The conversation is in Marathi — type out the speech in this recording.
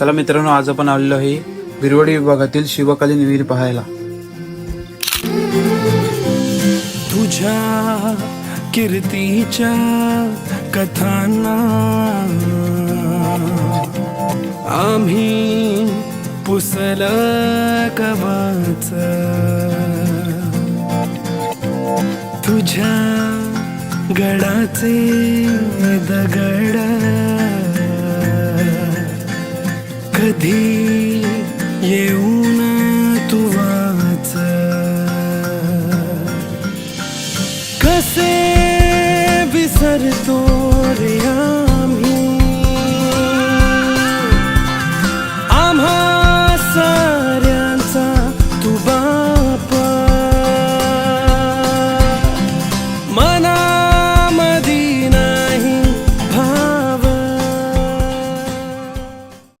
चला मित्रांनो आज आपण आलेलो आहे बिरवडी विभागातील शिवकालीन विहीर पाहायला. तुझ्या कीर्तीच्या कथांना आम्ही पुसल कवाच तुझ्या गडाचे zi e una tuvață Că se visări